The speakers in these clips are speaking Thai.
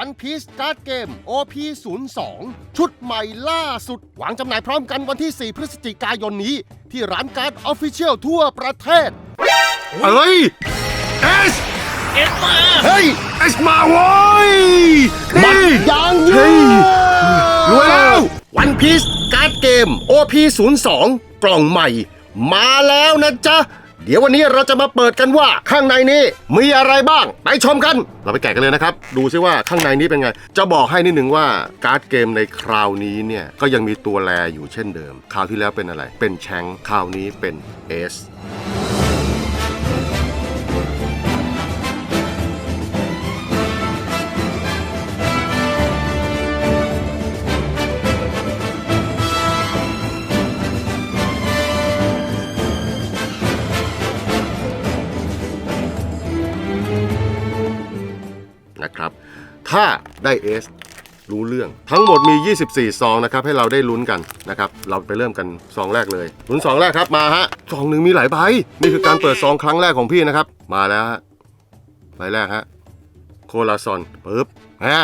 One Piece Card Game OP 0 2ชุดใหม่ล่าสุด วางจำหน่ายพร้อมกันวันที่ 4 พฤศจิกายนนี้ ที่ร้านการ์ดออฟฟิเชียลทั่วประเทศเอ้ยเอสเอ็ดมาเฮ้ยเอสมาโว้ยมัดนี่ยางยืเฮ้ยรวยแล้ว One Piece Card Game OP 0 2กล่องใหม่ มาแล้วนะจ๊ะ เดี๋ยววันนี้เราจะมาเปิดกันว่าข้างในนี้มีอะไรบ้าง ไปชมกัน เราไปแกะกันเลยนะครับ ดูซิว่าข้างในนี้เป็นไง จะบอกให้นิดหนึ่งว่าการ์ดเกมในคราวนี้เนี่ยก็ยังมีตัวแลอยู่เช่นเดิม คราวที่แล้วเป็นอะไร เป็นแชงค์คราวนี้เป็นเอส นะครับ ถ้าได้เอสรู้เรื่อง ทั้งหมดมี 24 ซองนะครับให้เราได้ลุ้นกันนะครับ เราไปเริ่มกันซองแรกเลยลุ้นซองแรกครับมาฮะซองหนึ่งมีหลายใบนี่คือการเปิดซองครั้งแรกของพี่นะครับ มาแล้วฮะใบแรกฮะโคลาซอนปึ๊บฮะ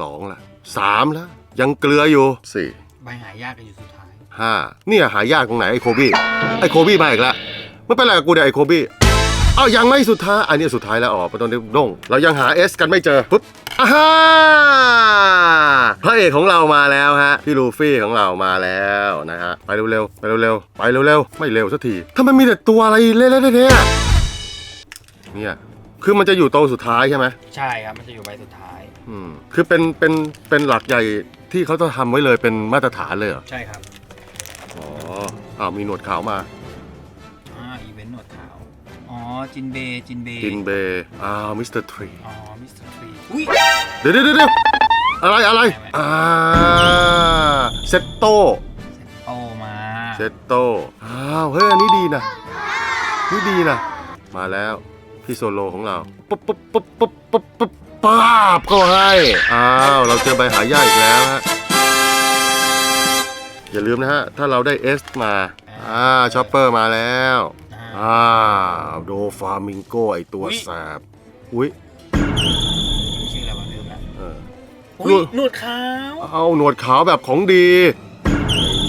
สองละสามแล้วยังเกลืออยู่สี่ใบหายากกันอยู่สุดท้ายห้าเนี่ยหายากตรงไหนไอ้โคบี้ไอ้โคบี้มาอีกแล้วไม่เป็นไรกับกูเดี๋ยวไอ้โคบี้เอ้ายังไม่สุดท้าย อันนี้สุดท้ายแล้วอ๋อปตอนนี้โด่งเรายังหา S กันไม่เจอปุ๊บอ่าฮ่าพระเอกของเรามาแล้วฮะพี่ลูฟี่ของเรามาแล้วนะฮะไปเร็วๆไปเร็วๆไปเร็วๆไม่เร็วสักทีถ้ามันมีแต่ตัวอะไรเละๆเนี่ยเนี่ยคือมันจะอยู่ตรงสุดท้ายใช่ไหมใช่ครับมันจะอยู่ใบสุดท้ายอืมคือเป็นเป็นเป็นหลักใหญ่ที่เขาต้องทำไว้เลยเป็นมาตรฐานเลยเหรอใช่ครับอ๋ออ้าวมีหนวดขาวมา จินเบย์จินเบย์จินเบย์อ้าวมิสเตอร์ทรีอ๋อมิสเตอร์ทรีอุ้ยเดี๋ยวเดี๋ยวเดี๋ยวอะไรอะไรไม่ไม่อ่าเซตโตโอมาเซตโตอ้าวเฮ้ยอันนี้ดีนะนี่ดีนะมาแล้วพี่โซโลของเราปุ๊บปุ๊บปุ๊บปุ๊บปุ๊บปุ๊บป้าบก็ให้อ้าวเราเจอใบหายากอีกแล้วฮะอย่าลืมนะฮะ ถ้าเราได้เอสมา อ่าชอปเปอร์มาแล้ว อ่าอ่าโดฟามิงโกไอตัวอุ๊ยแสบอุ้ยชื่ออะไรวะลืมละเอออุ้ยหนวดขาวเอาหนวดขาวแบบของดี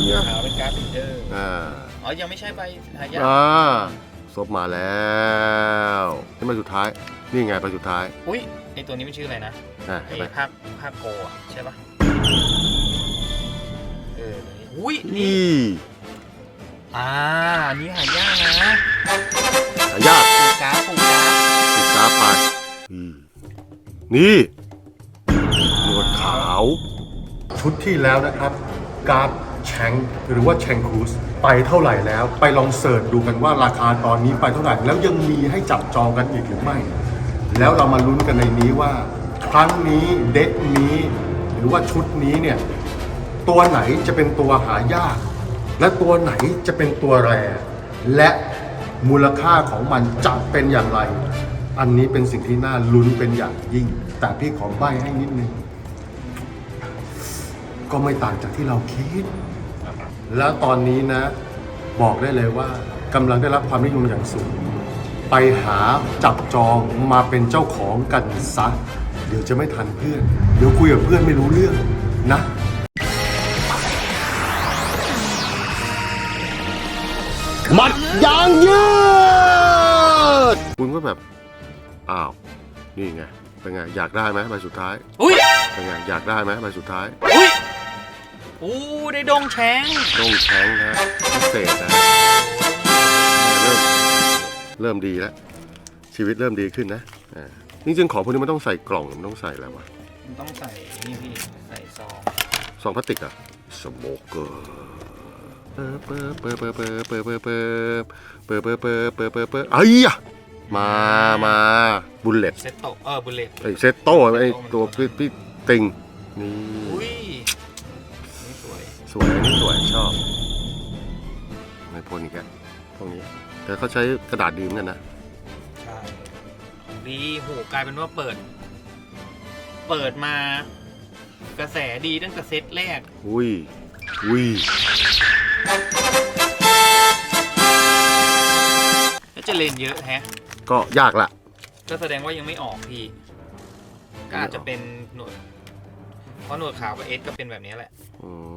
เนี่ยขาวเป็นการ์ดบิลเดอร์อ่าอ๋อยังไม่ใช่ใบหายากอ่าซบมาแล้วนี่มาสุดท้ายนี่ไงไปสุดท้าย อุ้ยไอตัวนี้มันชื่ออะไรนะอะไอเห็นไหมภาคภาคโกะใช่ปะเออตัวนี้อุ้ยนี่นี่ อ่าอันนี้หายากนะหายากปูกราฟปูกราฟติดตาไปอืมนี่หนวดขาว ชุดที่แล้วนะครับ การ์ดแชงหรือว่าแชงคูสไปเท่าไหร่แล้ว ไปลองเสิร์ชดูกันว่าราคาตอนนี้ไปเท่าไหร่ แล้วยังมีให้จับจองกันอีกหรือไม่ แล้วเรามาลุ้นกันในนี้ว่า ครั้งนี้เด็กนี้ หรือว่าชุดนี้เนี่ย ตัวไหนจะเป็นตัวหายาก และตัวไหนจะเป็นตัวแร และมูลค่าของมันจะเป็นอย่างไร อันนี้เป็นสิ่งที่น่าลุ้นเป็นอย่างยิ่ง แต่พี่ขอใบ้ให้นิดนึง ก็ไม่ต่างจากที่เราคิด แล้วตอนนี้นะ บอกได้เลยว่ากำลังได้รับความนิยมอย่างสูง ไปหาจับจองมาเป็นเจ้าของกันซะเดี๋ยวจะไม่ทันเพื่อน เดี๋ยวคุยกับเพื่อนไม่รู้เรื่องนะ มัดยางยืด คุณก็แบบ อ้าว นี่ไง เป็นไง อยากได้ไหมใบสุดท้าย อุ้ยเป็นไง อยากได้ไหมใบสุดท้ายอุ้ยอู้ได้ดงแชงต้องแช้งนะพิเศษนะเริ่ม เริ่มดีแล้ว ชีวิตเริ่มดีขึ้นนะอ่าจริงๆของพวกนี้มันต้องใส่กล่อง มันต้องใส่อะไรวะ มันต้องใส่นี่พี่ ใส่ซอง ซองพลาสติกอะสโมเกอร์ เปิดเปิดเปิดเปิดเปิดเปิดเปิดเปิดเปิดเปิดเปิดเปิดเปิดเปิดไอ้ยะมามาบุลเลตเซตโตเออบุลเลตไอ้เซตโต้ไอ้ตัวพี่พี่ติงนี่อุ้ยนี่สวยสวยนนี้สวยชอบไม่พ่นอีกแล้วพวกนี้ แต่เขาใช้กระดาษดีเหมกันนะใช่ดีโหกลายเป็นว่าเปิด เปิดมากระแสดีตั้งแต่เซตแรก อุ้ยอุ้ย เลนเยอะแฮะ ก็ยากละก็แสดงว่ายังไม่ออกพี่ ก็อาจจะเป็นหนวดเพราะหนวดขาวกับเอสก็เป็นแบบนี้แหละ อืม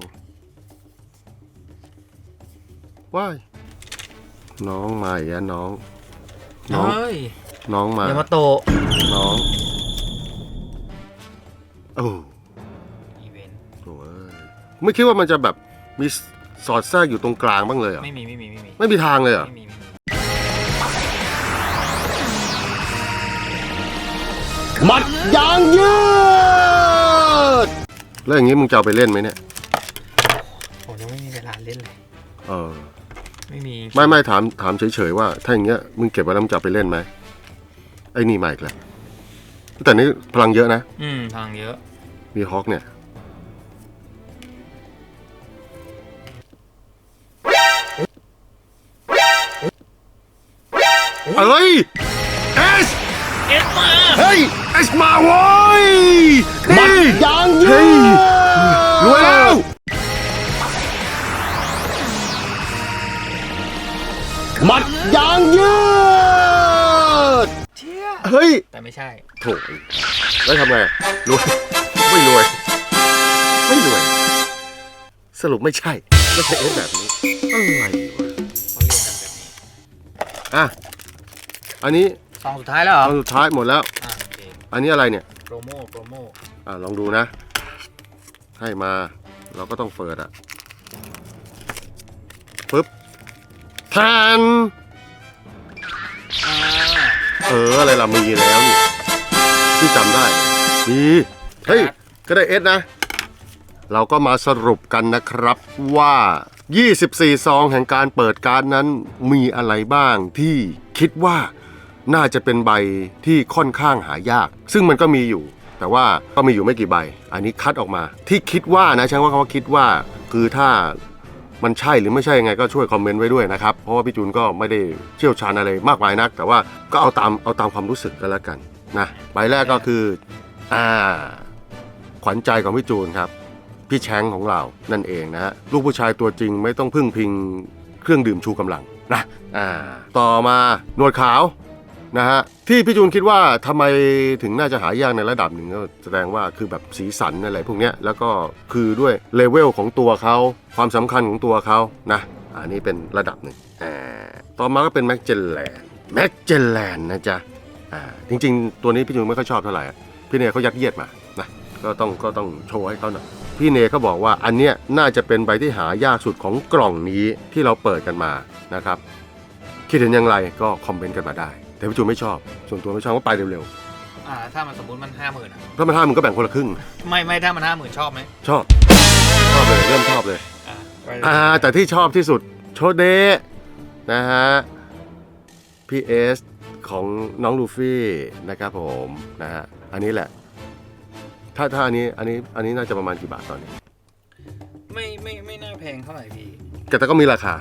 ว้ายน้องมาอีกแล้วน้อง น้อง เฮ้ยน้องมา ยามาโตะน้อง โอ้ อีเวนต์โหไม่คิดว่ามันจะแบบมีสอดแทรกอยู่ตรงกลางบ้างเลยเหรอไม่มีไม่มีไม่มีไม่มีทางเลยเหรอไม่มีไม่มี หมัดยางยืด แล้วอย่างนี้มึงจะเอาไปเล่นไหมเนี่ย ผมยังไม่มีเวลาเล่นเลย เออ ไม่มี ไม่ไม่ถามถามเฉยๆว่า ถ้าอย่างเงี้ยมึงเก็บไว้แล้วมึงจะเอาไปเล่นไหมไอ้นี่มาอีกแล้วแต่นี่พลังเยอะนะ อืม ทางเยอะ มีฮอคเนี่ยเอ้ยเอสเอสมา เฮ้ยเอสมาโว้ยหมัดนี่ยางยืเฮ้ยดรวยแล้วหมัดยางยืดเชี่ยเฮ้ย แต่ไม่ใช่โถแล้วทำไงรวยไม่รวย ไม่รวย สรุปไม่ใช่ไม่ใช่เอสแบบนี้อะไรวะเขาเรียนกันแบบนี้อะอันนี้ซองสุดท้ายแล้วเหรอ ตอนสุดท้ายหมดแล้ว อ่าโอเคอันนี้อะไรเนี่ยโปรโมโปรโมอะลองดูนะ ให้มาเราก็ต้องเปิดอะปึ๊บแทนอ่าเอออะไรล่ะมีแล้วนี่ที่จำได้มีเฮ้ย ก็ได้เอสนะ เราก็มาสรุปกันนะครับว่า 24 ซองแห่งการเปิดการดนั้นมีอะไรบ้างที่คิดว่า น่าจะเป็นใบที่ค่อนข้างหายาก ซึ่งมันก็มีอยู่ แต่ว่าก็มีอยู่ไม่กี่ใบ อันนี้คัดออกมา ที่คิดว่านะใช้ว่าคำว่าคิดว่า คือถ้ามันใช่หรือไม่ใช่ยังไงก็ช่วยคอมเมนต์ไว้ด้วยนะครับ เพราะว่าพี่จูนก็ไม่ได้เชี่ยวชาญอะไรมากมายนัก แต่ว่าก็เอาตามเอาตามความรู้สึกกันแล้วกันนะใบแรกก็คืออ่าขวัญใจของพี่จูนครับ พี่แชงของเรานั่นเองนะฮะลูกผู้ชายตัวจริงไม่ต้องพึ่งพิงเครื่องดื่มชูกำลังนะอ่าต่อมาหนวดขาว นะฮะที่พี่จูนคิดว่าทำไมถึงน่าจะหายากในระดับหนึ่งก็แสดงว่าคือแบบสีสันอะไรพวกเนี้ยแล้วก็คือด้วยเลเวลของตัวเขาความสำคัญของตัวเขานะอันนี้เป็นระดับหนึ่งอต่อมาก็เป็นแม็กเจลแลนแม็กเจลแลนนะจ๊ะจริงๆ ตัวนี้พี่จูนไม่ค่อยชอบเท่าไหร่พี่เนยเขายัดเยียดมานะก็ต้องก็ต้องโชว์ให้เขาหน่อยพี่เนยเขาบอกว่าอันเนี้ยน่าจะเป็นใบที่หายากสุดของกล่องนี้ที่เราเปิดกันมานะครับคิดเห็นอย่างไรก็คอมเมนต์กันมาได้ แต่พี่จูนไม่ชอบ ส่วนตัวไม่ชอบก็ไปเร็วอ่าถ้ามันสมมติมันห้าหมื่นอะ ๆถ้ามันห้ามึงก็แบ่งคนละครึ่ง ไม่ไม่ถ้ามันห้าหมื่นชอบไหมชอบ ชอบเลยเริ่มชอบเลย อ่าอ่าแต่ที่ชอบที่สุดโชเดะนะฮะพี่เอสของน้องลูฟี่นะครับผมนะฮะอันนี้แหละ ถ้าถ้าอันนี้อันนี้อันนี้น่าจะประมาณกี่บาทตอนนี้ ไม่ไม่ไม่น่าแพงเท่าไหร่พี่ แต่แต่ก็มีราคา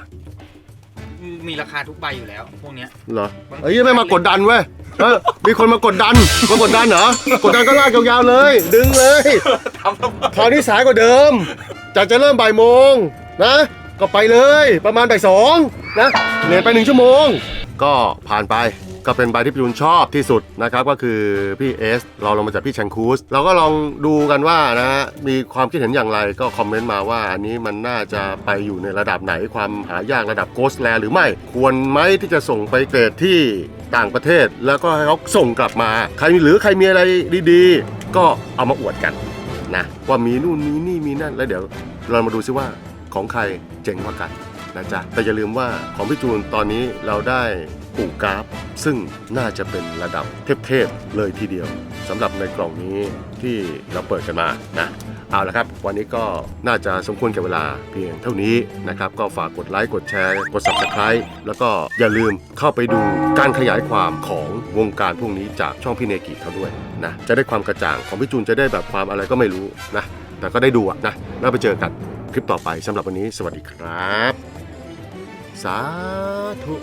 มีราคาทุกใบอยู่แล้ว พวกเนี้ย เหรอเอ้ยไม่มากดดันเว้ยเออมีคนมากดดันมากดดันเหรอกดดันก็ลากยาวๆเลย ดึงเลยทำทำไมคราวนี้สายกว่าเดิมจากจะเริ่มบ่ายโมงนะก็ไปเลยประมาณบ่ายสองนะเรียนไปหนึ่งชั่วโมง ก็ผ่านไป ก็เป็นใบที่พี่ยุนชอบที่สุดนะครับก็คือพี่เอสเราลงมาจากพี่แชงคูสเราก็ลองดูกันว่านะฮะมีความคิดเห็นอย่างไรก็คอมเมนต์มาว่าอันนี้มันน่าจะไปอยู่ในระดับไหนความหายากระดับโกสแลหรือไม่ควรไหมที่จะส่งไปเกรดที่ต่างประเทศ แล้วก็ให้เขาส่งกลับมาใครหรือใครมีอะไรดีๆ ก็เอามาอวดกันนะว่ามีนู่นมีนี่มีนั่นแล้วเดี๋ยวเรามาดูซิว่าของใครเจ๋งกว่ากันนะจ๊ะแต่อย่าลืมว่าของพี่จูนตอนนี้เราได้ ปูกราฟซึ่งน่าจะเป็นระดับเทพๆเลยทีเดียวสำหรับในกล่องนี้ที่เราเปิดกันมานะเอาละครับ วันนี้ก็น่าจะสมควรแก่เวลาเพียงเท่านี้นะครับ ก็ฝากกดไลค์ กดแชร์ กด subscribe แล้วก็อย่าลืมเข้าไปดูการขยายความของวงการพวกนี้จากช่องพี่เนกิเขาด้วยนะ จะได้ความกระจ่างของพี่จูนจะได้แบบความอะไรก็ไม่รู้นะ แต่ก็ได้ดูอะนะ แล้วไปเจอกันคลิปต่อไปสำหรับวันนี้ สวัสดีครับ สาธุ